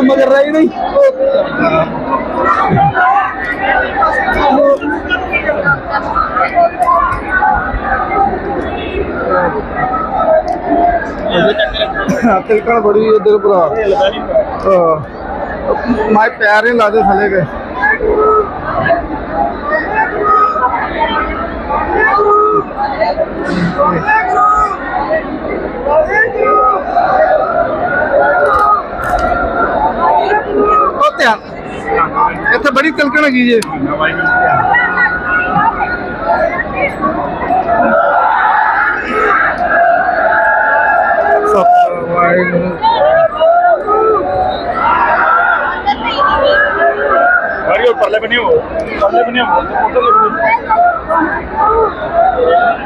ਮਗਰ ਰਹੀ ਨਹੀਂ ਤਿਲਕਣ ਬੜੀ ਉਧਰ ਭਰਾ। ਮਾਈ ਪੈਰ ਨਹੀਂ ਲਾਦੇ ਥੱਲੇ ਗਏ ਉਹ ਧਿਆਨ ਇੱਥੇ ਬੜੀ ਕਲਕਣ ਹੈਗੀ ਜੇ ਵਾਰੀ ਉਹ ਪਰਲੇ ਬਣੀ ਹੋ ਪਰਲੇ ਬਣੀ ਹੋ ਉਧਰ ਲੱਗੂ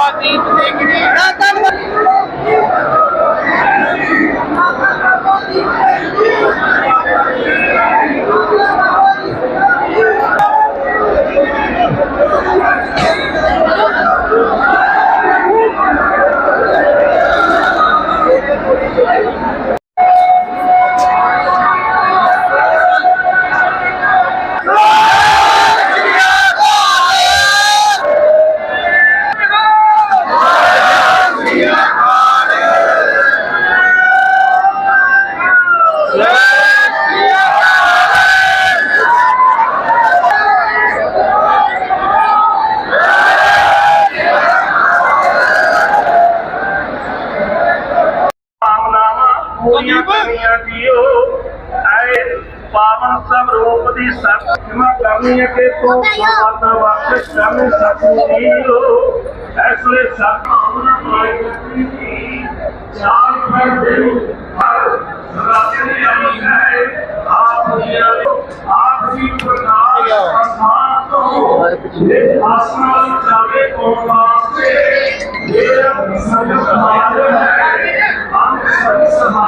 ਧੰਨਵਾਦੀ ਬਾਬਾ ਦੀਪ ਸਿੰਘ ਜੀ ਧੰਨ ਭਾਵਨਾਵਾਂ ਪੂਰੀਆਂ ਕਰਨੀਆਂ ਜੀਓ ਐ ਪਾਵਨ ਸਭ ਰੂਪ ਦੀ ਸਤਿਮਾ ਕਰਨੀ ਅਕੇ ਤੋਂ ਸਵਾਦ ਵਾਪਸ ਕਰਨੇ ਸਤਿ ਜੀਓ ਐਸਲੇ ਸਤ ਭਾਵਨਾ ਪਾਈ ਜੀ ਚਾਰ ਪਰਦੇ ਹਰ ਸਰਾਤੇ ਆਈ ਹੈ ਆਪ ਜੀ ਆਪ ਜੀ ਪ੍ਰਕਾਸ਼ ਪ੍ਰਮਾਨ ਤੋਂ ਇਹ ਆਸਮਾਨ ਜਾਵੇ ਕੋਣ ਵਾਸਤੇ ਇਹ ਸੰਗਤ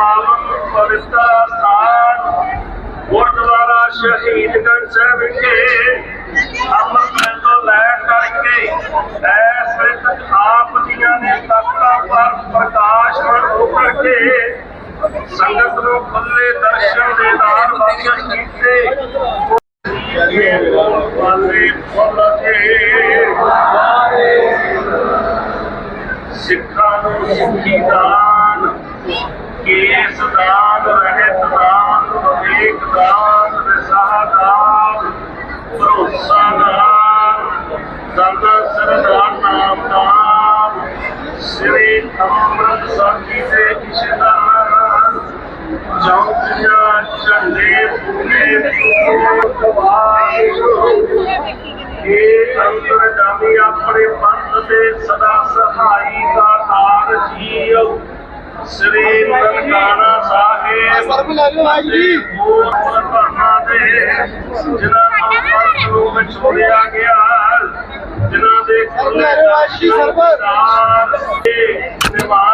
ਦੀਪਸੀਆਂ ਦੇ ਪਾਵਨ ਪਵਿੱਤਰ ਸਥਾਨ ਗੁਰਦੁਆਰਾ ਸ਼ਹੀਦਗੰਜ ਅੰਮ੍ਰਿਤ ਤੋਂ ਲੈ ਕਰਕੇ ਐਸ ਵਿੱਚ ਆਪ ਜੀਆਂ ਨੇ ਤਖਤਾਂ ਪਰ ਪ੍ਰਕਾਸ਼ ਹੋ ਕਰਕੇ ਸੰਗਤ ਨੂੰ ਖੁੱਲੇ ਦਰਸ਼ਨ ਦੇ ਨਾਲ ਬਖਸ਼ ਕੀਤੇ। ਵਾਲੇ ਫੁੱਲ ਸਿੱਖਾਂ ਨੂੰ ਸਿੱਖੀ ਦਾਨ। केस दान रहत दान विवेक दान विसाह दान भरोसा दान दादा सरदार नाम दान। श्री अमृत साखी से इशदान चौकिया चंदे पुणे हे अंतर जामी अपने पंथ से सदा सहाई का तार जीव श्री ਨਨਕਾਣਾ ਸਾਹਿਬ। ਸਰਬ ਲੈ ਲਓ ਭਾਈ ਜੀ। ਹੋਰ ਧਰਮਾਂ ਦੇ ਜਿਨ੍ਹਾਂ ਨੂੰ ਨੂੰ ਵਿਛੋੜਿਆ ਗਿਆ ਜਿਨ੍ਹਾਂ ਦੇ ਲੈ ਲਓ ਆਸ਼ੀ ਸਰਬਤ। ਨਿਵਾਰਿਆ ਦੇ